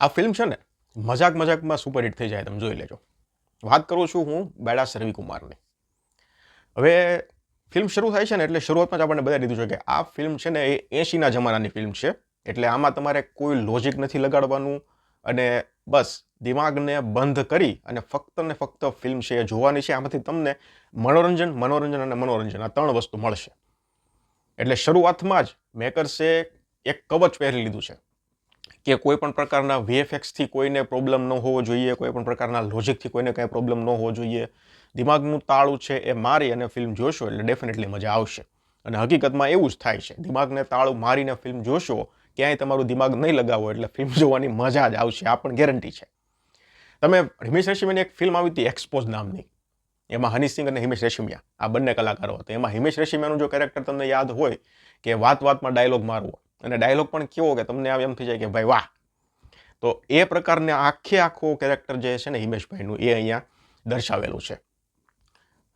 આ ફિલ્મ છે ને, મજાક મજાકમાં સુપરહિટ થઈ જાય, તમે જોઈ લેજો. વાત કરું છું હું બેડાસ રવિકુમારની હવે ફિલ્મ શરૂ થાય છે ને એટલે શરૂઆતમાં જ આપણને બતાવી દીધું છે કે આ ફિલ્મ છે ને એ એંશીના જમાનાની ફિલ્મ છે. એટલે આમાં તમારે કોઈ લોજિક નથી લગાડવાનું અને બસ દિમાગને બંધ કરી અને ફક્ત ને ફક્ત ફિલ્મ છે એ જોવાની છે. આમાંથી તમને મનોરંજન મનોરંજન અને મનોરંજન આ ત્રણ વસ્તુ મળશે. એટલે શરૂઆતમાં જ મેકર્સે એક કવચ પહેરી લીધું છે. કે કોઈ પણ પ્રકારના વીએફએક્સથી કોઈને પ્રોબ્લેમ ન હોવો જોઈએ, કોઈ પણ પ્રકારના લોજિકથી કોઈને કાંઈ પ્રોબ્લેમ ન હોવો જોઈએ. દિમાગનું તાળું છે એ મારી અને ફિલ્મ જોશો એટલે ડેફિનેટલી મજા આવશે. અને હકીકતમાં એવું જ થાય છે. દિમાગને તાળું મારીને ફિલ્મ જોશો, ક્યાંય તમારું દિમાગ નહીં લગાવો એટલે ફિલ્મ જોવાની મજા જ આવશે, આ પણ ગેરંટી છે. તમે હિમેશ રેશમિયાની એક ફિલ્મ આવી હતી એક્સપોઝ નામની. એમાં હની સિંહ અને હિમેશ રેશમિયા. આ બંને કલાકારો હતા. એમાં હિમેશ રેશમિયાનું જો કેરેક્ટર તમને યાદ હોય કે વાત વાતમાં ડાયલોગ મારવો અને ડાયલોગ પણ કેવો કે તમને આમ એમ થઈ જાય કે ભાઈ વાહ. તો એ પ્રકારને આખે આખો કેરેક્ટર જે છે ને હિમેશભાઈનું એ અહીંયા દર્શાવેલું છે.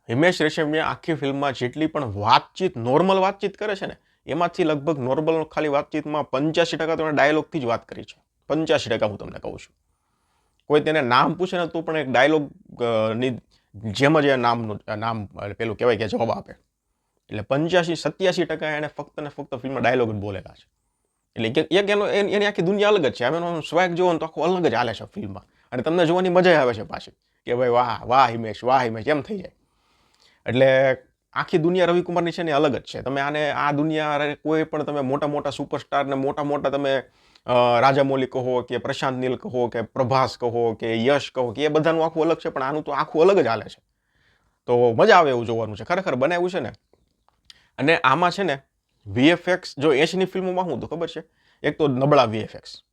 હિમેશ રેશમિયા આખી ફિલ્મમાં જેટલી પણ વાતચીત નોર્મલ વાતચીત કરે છે ને, એમાંથી લગભગ નોર્મલ ખાલી વાતચીતમાં પંચ્યાસી ટકા તો ડાયલોગથી જ વાત કરી છે. પંચ્યાસી ટકા હું તમને કહું છું. કોઈ તેને નામ પૂછે ને તો પણ એક ડાયલોગની જેમ જ એ નામનું નામ પેલું કહેવાય કે જવાબ આપે. એટલે પંચ્યાસી, સત્યાસી ટકા એને ફક્ત ને ફક્ત ફિલ્મમાં ડાયલોગ જ બોલેલા છે. એટલે એક એક એનો એન- આખી દુનિયા અલગ જ છે. આમ એનો સ્વેગ જોવો ને તો આખું અલગ જ હાલે છે ફિલ્મમાં. અને તમને જોવાની મજા આવે છે પાછી કે ભાઈ વાહ વાહ હિમેશ વાહ હિમેશ, એમ થઈ જાય. એટલે આખી દુનિયા રવિકુમારની છે ને અલગ જ છે. તમે આને આ દુનિયા કોઈ પણ તમે મોટા મોટા સુપરસ્ટાર ને મોટા મોટા તમે રાજા મૌલી કહો કે પ્રશાંત નીલ કહો કે પ્રભાસ કહો કે યશ કહો કે એ બધાનું આખું અલગ છે, પણ આનું તો આખું અલગ જ હાલે છે. તો મજા આવે એવું જોવાનું છે. ખરેખર બનાવ્યું છે ને. અને આમાં છે ને વીએફએક્સ જો એશની ફિલ્મોમાં શું તો ખબર છે? એક તો નબળા વીએફએક્સ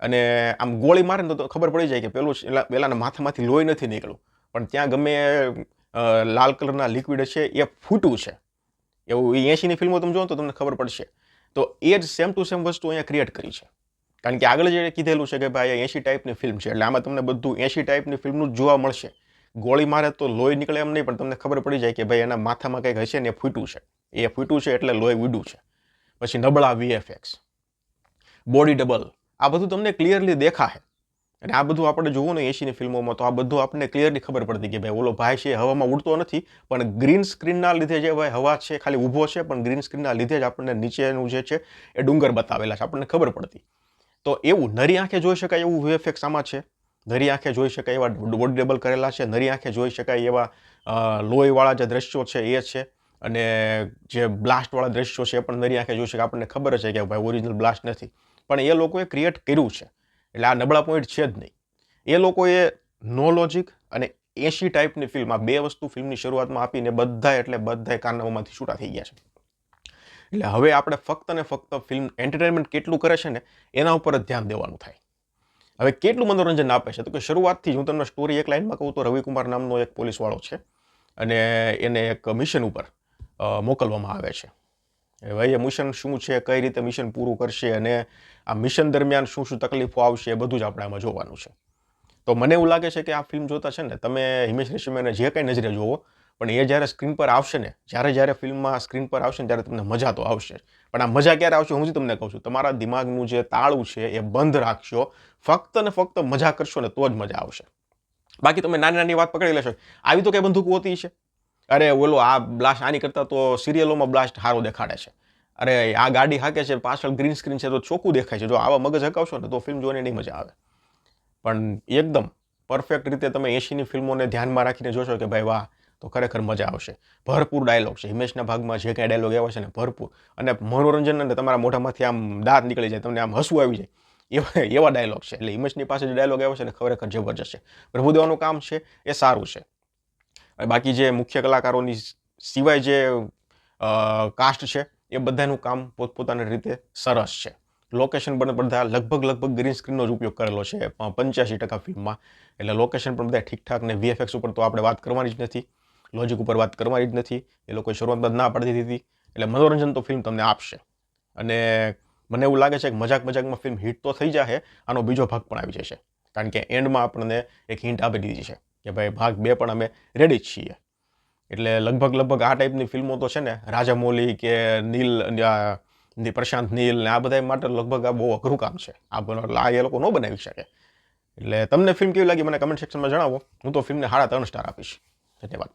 અને આમ ગોળી મારે ને તો ખબર પડી જાય કે પેલું એલા- પેલાના માથામાંથી લોહી નથી નીકળ્યું. પણ ત્યાં ગમે લાલ કલરના લિક્વિડ છે, એ ફૂટું છે. એવું એ એંશીની ફિલ્મો તમે જોવો તો તમને ખબર પડશે. તો એ જ સેમ ટુ સેમ વસ્તુ અહીંયા ક્રિએટ કરી છે. કારણ કે આગળ જે કીધેલું છે કે ભાઈ એંશી ટાઈપની ફિલ્મ છે, એટલે આમાં તમને બધું એંશી ટાઈપની ફિલ્મનું જ જોવા મળશે. ગોળી મારે તો લોહી નીકળે એમ નહીં, પણ તમને ખબર પડી જાય કે ભાઈ એના માથામાં કંઈક હશે ને એ ફૂટ્યું છે. એ ફૂટ્યું છે એટલે લોહી ઉડ્યું છે. પછી નબળા વીએફએક્સ બોડી ડબલ આ બધું તમને ક્લિયરલી દેખાશે. અને આ બધું આપણે જોવું ને એશીની ફિલ્મોમાં તો આ બધું આપણને ક્લિયરલી ખબર પડતી કે ભાઈ, ઓલો ભાઈ છે હવામાં ઉડતો નથી, પણ ગ્રીન સ્ક્રીનના લીધે જે ભાઈ હવા છે ખાલી ઊભો છે, પણ ગ્રીન સ્ક્રીનના લીધે જ આપણને નીચેનું જે છે એ ડુંગર બતાવેલા છે. આપણને ખબર પડતી. તો એવું નરી આંખે જોઈ શકાય એવું વીએફએક્સ આમાં છે? નરી આંખે જોઈ શકાય એવા બોડી ડબલ કરેલા છે? નરી આંખે જોઈ શકાય એવા લોહીવાળા જે દ્રશ્યો છે એ છે? અને જે બ્લાસ્ટવાળા દ્રશ્યો છે એ પણ નરી આંખે જોઈ શકે આપણને ખબર છે કે ભાઈ ઓરિજિનલ બ્લાસ્ટ નથી. પણ એ લોકોએ ક્રિએટ કર્યું છે. એટલે આ નબળા પોઈન્ટ છે જ નહીં. એ લોકોએ નો લોજિક અને એસી ટાઈપની ફિલ્મ આ બે વસ્તુ ફિલ્મની શરૂઆતમાં આપીને બધા એટલે બધા કારનાઓમાંથી છૂટા થઈ ગયા છે. એટલે હવે આપણે ફક્ત ને ફક્ત ફિલ્મ એન્ટરટેનમેન્ટ કેટલું કરે છે ને, એના ઉપર જ ધ્યાન દેવાનું થાય. હવે કેટલું મનોરંજન આપે છે? તો કે શરૂઆતથી જ હું તમને સ્ટોરી એક લાઈનમાં કહું તો રવિકુમાર નામનો એક પોલીસવાળો છે. અને એને એક મિશન ઉપર મોકલવામાં આવે છે. હવે એ મિશન શું છે, કઈ રીતે મિશન પૂરું કરશે અને આ મિશન દરમિયાન શું શું તકલીફો આવશે એ બધું જ આપણે આમાં જોવાનું છે. તો મને એવું લાગે છે કે આ ફિલ્મ જોતા છે ને, તમે હિમેશ રેશમિયાને જે કંઈ નજરે જોવો, પણ એ જ્યારે સ્ક્રીન પર આવશે ને, જ્યારે જ્યારે ફિલ્મમાં સ્ક્રીન પર આવશે ને, ત્યારે તમને મજા તો આવશે પણ આ મજા ક્યારે આવશે હું જ તમને કહું છું, તમારા દિમાગનું જે તાળું છે એ બંધ રાખશો, ફક્ત ને ફક્ત મજા કરશો ને તો જ મજા આવશે. બાકી તમે નાની નાની વાત પકડી લેશો, આવી તો કંઈ બંદૂક હોતી છે અરે ઓલો આ બ્લાસ્ટ આની કરતાં તો સિરિયલોમાં બ્લાસ્ટ સારો દેખાડે છે. અરે આ ગાડી હાકે છે, પાછળ ગ્રીન સ્ક્રીન છે, તો ચોખ્ખું દેખાય છે. જો આવા મગજ હકાવશો ને, તો ફિલ્મ જોવાની નહીં મજા આવે. પણ એકદમ પરફેક્ટ રીતે તમે એશીની ફિલ્મોને ધ્યાનમાં રાખીને જોશો કે ભાઈ વાહ, તો ખરેખર મજા આવશે. ભરપૂર ડાયલોગ છે. હિમેશના ભાગમાં જે કાંઈ ડાયલોગ આવ્યા છે ને, ભરપૂર. અને મનોરંજન અને તમારા મોઢામાંથી આમ દાંત નીકળી જાય, તમને આમ હસવું આવી જાય. એવા એવા ડાયલોગ છે. એટલે હિમેશની પાસે જે ડાયલોગ આવ્યો છે ને, ખરેખર જબરજસ્ત છે. પ્રભુદેવાનું કામ છે, એ સારું છે. બાકી જે મુખ્ય કલાકારોની સિવાય જે કાસ્ટ છે, એ બધાનું કામ પોતપોતાની રીતે સરસ છે. લોકેશન પણ બધા લગભગ લગભગ ગ્રીન સ્ક્રીનનો જ ઉપયોગ કરેલો છે. પંચ્યાસી ટકા ફિલ્મમાં. એટલે લોકેશન પણ બધા ઠીકઠાક ને વીએફએક્સ ઉપર તો આપણે વાત કરવાની જ નથી. લોજિક ઉપર વાત કરવાની જ નથી. એ લોકોએ શરૂઆતમાં ના પાડી દીધી એટલે મનોરંજન તો ફિલ્મ તમને આપશે. અને મને એવું લાગે છે કે મજાક મજાકમાં ફિલ્મ હિટ તો થઈ જશે આનો બીજો ભાગ પણ આવી જશે. કારણ કે એન્ડમાં આપણને એક હિન્ટ આપી દીધી છે. કે ભાઈ ભાગ બે પણ અમે રેડી જ છીએ. એટલે લગભગ લગભગ આ ટાઈપની ફિલ્મો તો છે ને રાજામૌલી કે નીલ પ્રશાંત નીલ ને આ બધા માટે લગભગ આ બહુ અઘરું કામ છે. આ એ લોકો ન બનાવી શકે. એટલે તમને ફિલ્મ કેવી લાગી મને કમેન્ટ સેક્શનમાં જણાવો. હું તો ફિલ્મને સાડા ત્રણ સ્ટાર આપીશ. ધન્યવાદ.